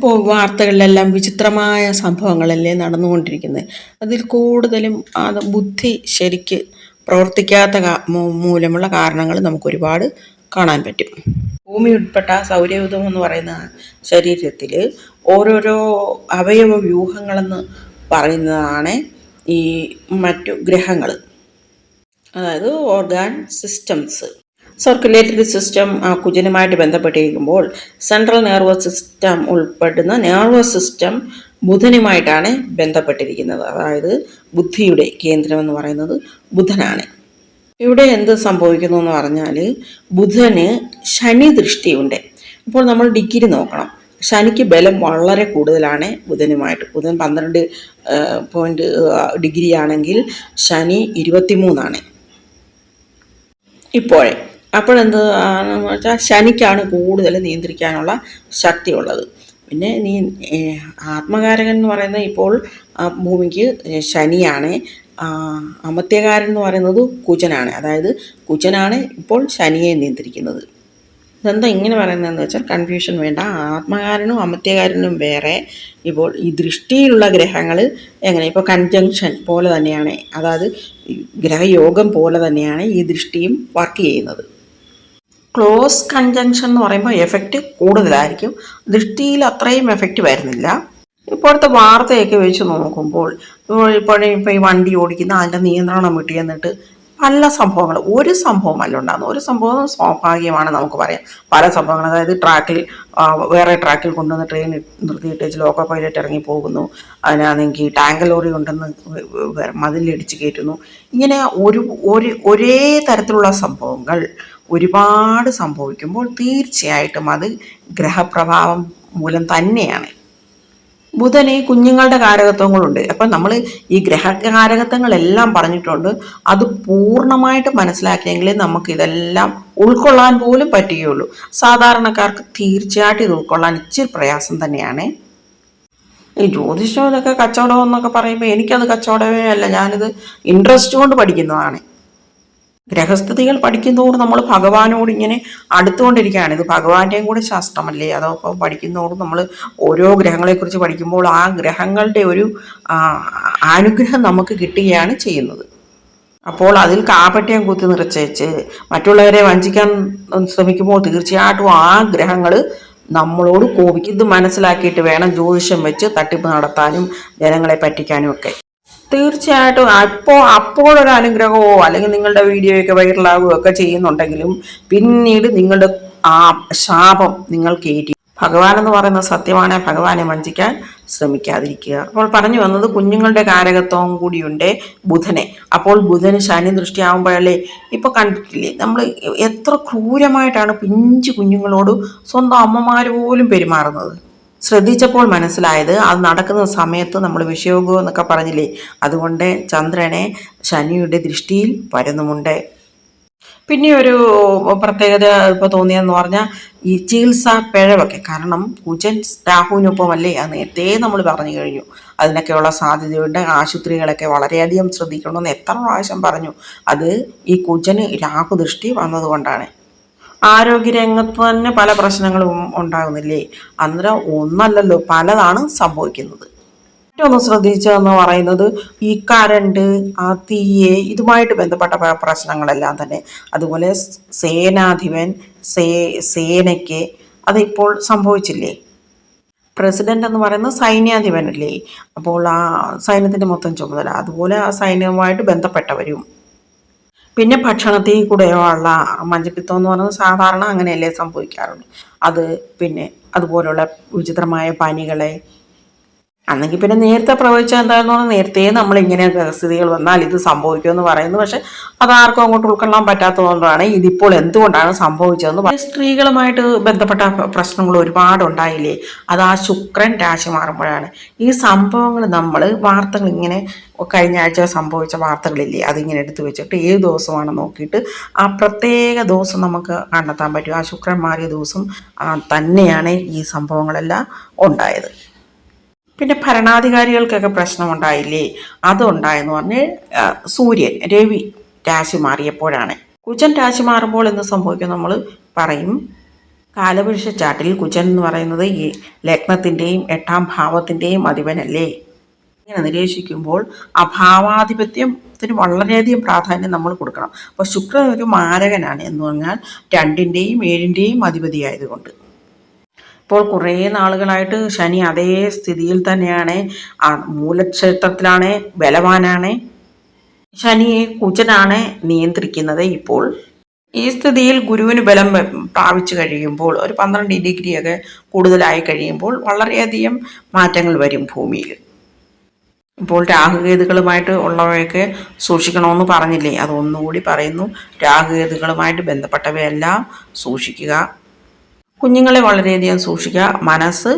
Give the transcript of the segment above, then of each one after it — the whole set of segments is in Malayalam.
ഇപ്പോൾ വാർത്തകളിലെല്ലാം വിചിത്രമായ സംഭവങ്ങളല്ലേ നടന്നുകൊണ്ടിരിക്കുന്നത്. അതിൽ കൂടുതലും അത് ബുദ്ധി ശരിക്ക് പ്രവർത്തിക്കാത്ത മൂലമുള്ള കാരണങ്ങൾ നമുക്കൊരുപാട് കാണാൻ പറ്റും. ഭൂമി ഉൾപ്പെട്ട സൗരയുധം എന്ന് പറയുന്ന ശരീരത്തിൽ ഓരോരോ അവയവ വ്യൂഹങ്ങളെന്ന് പറയുന്നതാണ് ഈ മറ്റു ഗ്രഹങ്ങൾ. അതായത് ഓർഗാൻ സിസ്റ്റംസ്. സർക്കുലേറ്ററി സിസ്റ്റം കുജനുമായിട്ട് ബന്ധപ്പെട്ടിരിക്കുമ്പോൾ സെൻട്രൽ നെർവസ് സിസ്റ്റം ഉൾപ്പെടുന്ന നെർവസ് സിസ്റ്റം ബുധനുമായിട്ടാണ് ബന്ധപ്പെട്ടിരിക്കുന്നത്. അതായത് ബുദ്ധിയുടെ കേന്ദ്രം എന്ന് പറയുന്നത് ബുധനാണ്. ഇവിടെ എന്ത് സംഭവിക്കുന്നു എന്ന് പറഞ്ഞാൽ ബുധന് ശനി ദൃഷ്ടിയുണ്ട്. അപ്പോൾ നമ്മൾ ഡിഗ്രി നോക്കണം. ശനിക്ക് ബലം വളരെ കൂടുതലാണ് ബുധനുമായിട്ട്. ബുധൻ പന്ത്രണ്ട് പോയിന്റ് ഡിഗ്രി ആണെങ്കിൽ ശനി ഇരുപത്തിമൂന്നാണ്. ഇപ്പോഴേ അപ്പോഴെന്ത് വെച്ചാൽ ശനിക്കാണ് കൂടുതൽ നിയന്ത്രിക്കാനുള്ള ശക്തിയുള്ളത്. പിന്നെ നീ ആത്മകാരകൻ എന്ന് പറയുന്നത് ഇപ്പോൾ ഭൂമിക്ക് ശനിയാണ്. അമത്യകാരൻ എന്ന് പറയുന്നത് കുജനാണ്. അതായത് കുജനാണ് ഇപ്പോൾ ശനിയെ നിയന്ത്രിക്കുന്നത്. ഇതെന്താ ഇങ്ങനെ പറയുന്നതെന്ന് വെച്ചാൽ കൺഫ്യൂഷൻ വേണ്ട. ആത്മകാരനും അമത്യകാരനും വേറെ. ഇപ്പോൾ ഈ ദൃഷ്ടിയിലുള്ള ഗ്രഹങ്ങൾ എങ്ങനെ? ഇപ്പോൾ കൺജങ്ഷൻ പോലെ തന്നെയാണ്. അതായത് ഗ്രഹയോഗം പോലെ തന്നെയാണ് ഈ ദൃഷ്ടിയും വർക്ക് ചെയ്യുന്നത്. ക്ലോസ് കൺജങ്ഷൻ എന്ന് പറയുമ്പോൾ എഫക്റ്റ് കൂടുതലായിരിക്കും. ദൃഷ്ടിയിൽ അത്രയും എഫക്റ്റ് വരുന്നില്ല. ഇപ്പോഴത്തെ വാർത്തയൊക്കെ വെച്ച് നോക്കുമ്പോൾ ഇപ്പോൾ ഇപ്പോൾ ഈ വണ്ടി ഓടിക്കുന്ന അതിന്റെ നിയന്ത്രണം വിട്ടി എന്നിട്ട് പല സംഭവങ്ങൾ ഒരു സംഭവമല്ല ഉണ്ടാകുന്നത്. ഒരു സംഭവം സ്വാഭാവികമാണ് നമുക്ക് പറയാം. പല സംഭവങ്ങൾ അതായത് ട്രാക്കിൽ വേറെ ട്രാക്കിൽ കൊണ്ടുവന്ന് ട്രെയിൻ നിർത്തിയിട്ട് ലോക്കോ പൈലറ്റ് ഇറങ്ങി പോകുന്നു. അതിനാണെങ്കിൽ ടാങ്ക് ലോറി കൊണ്ടുവന്ന് മതിലിടിച്ച് കയറ്റുന്നു. ഇങ്ങനെ ഒരു ഒരേ തരത്തിലുള്ള സംഭവങ്ങൾ ഒരുപാട് സംഭവിക്കുമ്പോൾ തീർച്ചയായിട്ടും അത് ഗ്രഹപ്രഭാവം മൂലം തന്നെയാണ്. ബുധന് കുഞ്ഞുങ്ങളുടെ കാരകത്വങ്ങളുണ്ട് അപ്പം നമ്മൾ ഈ ഗ്രഹകാരകത്വങ്ങളെല്ലാം പറഞ്ഞിട്ടുണ്ട്. അത് പൂർണമായിട്ട് മനസ്സിലാക്കിയെങ്കിലേ നമുക്ക് ഇതെല്ലാം ഉൾക്കൊള്ളാൻ പോലും പറ്റുകയുള്ളൂ. സാധാരണക്കാർക്ക് തീർച്ചയായിട്ടും ഇത് ഉൾക്കൊള്ളാൻ ഇച്ചിരി പ്രയാസം തന്നെയാണ്. ഈ ജ്യോതിഷം ഇതൊക്കെ കച്ചവടം എന്നൊക്കെ പറയുമ്പോൾ എനിക്കത് കച്ചവടമേ അല്ല. ഞാനിത് ഇൻട്രസ്റ്റ് കൊണ്ട് പഠിക്കുന്നതാണ്. ഗ്രഹസ്ഥിതികൾ പഠിക്കുന്നതോറും നമ്മൾ ഭഗവാനോട് ഇങ്ങനെ അടുത്തുകൊണ്ടിരിക്കുകയാണ്. ഇത് ഭഗവാന്റെയും കൂടെ ശാസ്ത്രമല്ലേ? അതപ്പോൾ പഠിക്കുന്നതോട് നമ്മൾ ഓരോ ഗ്രഹങ്ങളെക്കുറിച്ച് പഠിക്കുമ്പോൾ ആ ഗ്രഹങ്ങളുടെ ഒരു അനുഗ്രഹം നമുക്ക് കിട്ടുകയാണ് ചെയ്യുന്നത്. അപ്പോൾ അതിൽ കാപ്പറ്റയം കുത്തി നിറച്ചേച്ച് മറ്റുള്ളവരെ വഞ്ചിക്കാൻ ശ്രമിക്കുമ്പോൾ തീർച്ചയായിട്ടും ആ ഗ്രഹങ്ങൾ നമ്മളോട് കോപിക്കും. ഇത് മനസ്സിലാക്കിയിട്ട് വേണം ജ്യോതിഷം വെച്ച് തട്ടിപ്പ് നടത്താനും ജനങ്ങളെ പറ്റിക്കാനും ഒക്കെ. തീർച്ചയായിട്ടും അപ്പോൾ അപ്പോഴൊരു അനുഗ്രഹമോ അല്ലെങ്കിൽ നിങ്ങളുടെ വീഡിയോയൊക്കെ വൈറലാകുകയോ ഒക്കെ ചെയ്യുന്നുണ്ടെങ്കിലും പിന്നീട് നിങ്ങളുടെ ആ ശാപം നിങ്ങൾ കയറ്റി ഭഗവാൻ എന്ന് പറയുന്ന സത്യമാണ്. ഭഗവാനെ വഞ്ചിക്കാൻ ശ്രമിക്കാതിരിക്കുക. അപ്പോൾ പറഞ്ഞു വന്നത് കുഞ്ഞുങ്ങളുടെ കാരകത്വം കൂടിയുണ്ട് ബുധനെ. അപ്പോൾ ബുധന് ശനി ദൃഷ്ടിയാവുമ്പോഴല്ലേ ഇപ്പൊ കണ്ടിട്ടില്ലേ? നമ്മൾ എത്ര ക്രൂരമായിട്ടാണ് പിഞ്ചു കുഞ്ഞുങ്ങളോട് സ്വന്തം അമ്മമാര് പോലും പെരുമാറുന്നത്. ശ്രദ്ധിച്ചപ്പോൾ മനസ്സിലായത് അത് നടക്കുന്ന സമയത്ത് നമ്മൾ വിഷയോഗം എന്നൊക്കെ പറഞ്ഞില്ലേ? അതുകൊണ്ട് ചന്ദ്രനെ ശനിയുടെ ദൃഷ്ടിയിൽ വരുന്നുമുണ്ട്. പിന്നെ ഒരു പ്രത്യേകത ഇപ്പോൾ തോന്നിയതെന്ന് പറഞ്ഞാൽ ഈ ചികിത്സാ പിഴവൊക്കെ. കാരണം കുജൻ രാഹുവിനൊപ്പമല്ലേ? അത് നേരത്തെ നമ്മൾ പറഞ്ഞു കഴിഞ്ഞു. അതിനൊക്കെയുള്ള സാധ്യതയുണ്ട്. ആശുപത്രികളൊക്കെ വളരെയധികം ശ്രദ്ധിക്കണമെന്ന് എത്ര പ്രാവശ്യം പറഞ്ഞു. അത് ഈ കുജന് രാഹു ദൃഷ്ടി വന്നതുകൊണ്ടാണ്. ആരോഗ്യരംഗത്ത് തന്നെ പല പ്രശ്നങ്ങളും ഉണ്ടാകുന്നില്ലേ? അന്നേരം ഒന്നല്ലല്ലോ പലതാണ് സംഭവിക്കുന്നത്. മറ്റൊന്ന് ശ്രദ്ധിച്ചതെന്ന് പറയുന്നത് ഈ കരണ്ട് ആ തീയെ ഇതുമായിട്ട് ബന്ധപ്പെട്ട പ്രശ്നങ്ങളെല്ലാം തന്നെ. അതുപോലെ സേനാധിപൻ സേ സേനയ്ക്ക് അതിപ്പോൾ സംഭവിച്ചില്ലേ? പ്രസിഡന്റ് എന്ന് പറയുന്നത് സൈന്യാധിപനല്ലേ? അപ്പോൾ ആ സൈന്യത്തിന്റെ മൊത്തം ചുമതല. അതുപോലെ ആ സൈന്യവുമായിട്ട് ബന്ധപ്പെട്ടവരും. പിന്നെ ഭക്ഷണത്തിൽ കൂടെയോ ഉള്ള മഞ്ഞപ്പിത്തം എന്ന് പറയുന്നത് സാധാരണ അങ്ങനെയല്ലേ സംഭവിക്കാറുള്ളൂ. അത് പിന്നെ അതുപോലുള്ള വിചിത്രമായ പനികളെ അന്നെങ്കിൽ പിന്നെ നേരത്തെ പ്രവചിച്ചാൽ എന്താണെന്ന് പറഞ്ഞാൽ നേരത്തെ നമ്മൾ ഇങ്ങനെ സ്ഥിതികൾ വന്നാൽ ഇത് സംഭവിക്കുമെന്ന് പറയുന്നു. പക്ഷെ അത് ആർക്കും അങ്ങോട്ട് ഉൾക്കൊള്ളാൻ പറ്റാത്തതുകൊണ്ടാണ് ഇതിപ്പോൾ എന്തുകൊണ്ടാണ് സംഭവിച്ചതെന്ന് പറയുന്നത് സ്ത്രീകളുമായിട്ട് ബന്ധപ്പെട്ട പ്രശ്നങ്ങൾ ഒരുപാട് ഉണ്ടായില്ലേ അത് ആ ശുക്രൻ രാശി മാറുമ്പോഴാണ്. ഈ സംഭവങ്ങൾ നമ്മൾ വാർത്തകൾ ഇങ്ങനെ കഴിഞ്ഞ ആഴ്ച സംഭവിച്ച വാർത്തകളില്ലേ? അതിങ്ങനെ എടുത്തു വെച്ചിട്ട് ഏത് ദിവസമാണ് നോക്കിയിട്ട് ആ പ്രത്യേക ദിവസം നമുക്ക് കണ്ടെത്താൻ പറ്റും. ആ ശുക്രൻ മാറിയ ദിവസം തന്നെയാണ് ഈ സംഭവങ്ങളെല്ലാം ഉണ്ടായത്. പിന്നെ ഭരണാധികാരികൾക്കൊക്കെ പ്രശ്നമുണ്ടായില്ലേ? അതുണ്ടായെന്ന് പറഞ്ഞ് സൂര്യൻ രവി രാശി മാറിയപ്പോഴാണ്. കുജൻ രാശി മാറുമ്പോൾ എന്ത് സംഭവിക്കും നമ്മൾ പറയും. കാലപുരുഷ ചാട്ടിൽ കുജൻ എന്ന് പറയുന്നത് ഈ ലഗ്നത്തിന്റെയും എട്ടാം ഭാവത്തിന്റെയും അധിപനല്ലേ? ഇങ്ങനെ നിരീക്ഷിക്കുമ്പോൾ അഭാവാധിപത്യത്തിന് വളരെയധികം പ്രാധാന്യം നമ്മൾ കൊടുക്കണം. അപ്പോൾ ശുക്രൻ ഒരു മാരകനാണ് എന്ന് പറഞ്ഞാൽ രണ്ടിന്റെയും ഏഴിന്റെയും അധിപതിയായതുകൊണ്ട്. ഇപ്പോൾ കുറേ നാളുകളായിട്ട് ശനി അതേ സ്ഥിതിയിൽ തന്നെയാണ്. മൂലക്ഷേത്രത്തിലാണ് ബലവാനാണ്. ശനിയെ കുജനാണ് നിയന്ത്രിക്കുന്നത് ഇപ്പോൾ. ഈ സ്ഥിതിയിൽ ഗുരുവിന് ബലം പ്രാപിച്ചു കഴിയുമ്പോൾ ഒരു പന്ത്രണ്ട് ഡിഗ്രിയൊക്കെ കൂടുതലായി കഴിയുമ്പോൾ വളരെയധികം മാറ്റങ്ങൾ വരും ഭൂമിയിൽ. ഇപ്പോൾ രാഹുകേതുക്കളുമായിട്ട് ഉള്ളവയൊക്കെ സൂക്ഷിക്കണമെന്ന് പറഞ്ഞില്ലേ? അതൊന്നുകൂടി പറയുന്നു. രാഹുകേതുക്കളുമായിട്ട് ബന്ധപ്പെട്ടവയെല്ലാം സൂക്ഷിക്കുക. കുഞ്ഞുങ്ങളെ വളരെയധികം സൂക്ഷിക്കുക. മനസ്സ്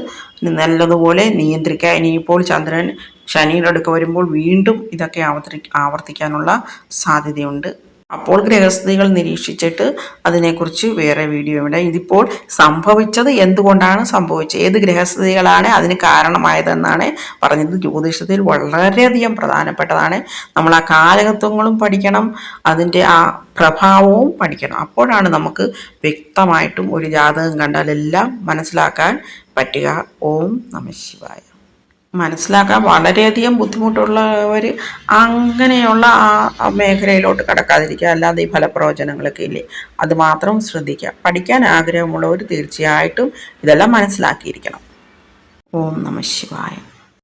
നല്ലതുപോലെ നിയന്ത്രിക്കുക. ഇനിയിപ്പോൾ ചന്ദ്രൻ ശനിയുടെ അടുക്ക വരുമ്പോൾ വീണ്ടും ഇതൊക്കെ ആവർത്തി ആവർത്തിക്കാനുള്ള സാധ്യതയുണ്ട്. അപ്പോൾ ഗ്രഹസ്ഥിതികൾ നിരീക്ഷിച്ചിട്ട് അതിനെക്കുറിച്ച് വേറെ വീഡിയോ ഇവിടെ. ഇതിപ്പോൾ സംഭവിച്ചത് എന്തുകൊണ്ടാണ് സംഭവിച്ചത്? ഏത് ഗ്രഹസ്ഥിതികളാണ് അതിന് കാരണമായതെന്നാണ് പറഞ്ഞത്. ജ്യോതിഷത്തിൽ വളരെയധികം പ്രധാനപ്പെട്ടതാണ്. നമ്മൾ ആ കാലകത്വങ്ങളും പഠിക്കണം അതിന്റെ ആ പ്രഭാവവും പഠിക്കണം. അപ്പോഴാണ് നമുക്ക് വ്യക്തമായിട്ടും ഒരു ജാതകം കണ്ടാലെല്ലാം മനസ്സിലാക്കാൻ പറ്റുക. ഓം നമ ശിവായ. മനസ്സിലാക്കാൻ വളരെയധികം ബുദ്ധിമുട്ടുള്ളവർ അങ്ങനെയുള്ള ആ മേഖലയിലോട്ട് കടക്കാതിരിക്കുക. അല്ലാതെ ഈ ഫലപ്രവചനങ്ങളൊക്കെ ഇല്ലേ? അത് മാത്രം ശ്രദ്ധിക്കുക. പഠിക്കാൻ ആഗ്രഹമുള്ളവർ തീർച്ചയായിട്ടും ഇതെല്ലാം മനസ്സിലാക്കിയിരിക്കണം. ഓം നമ ശിവായ.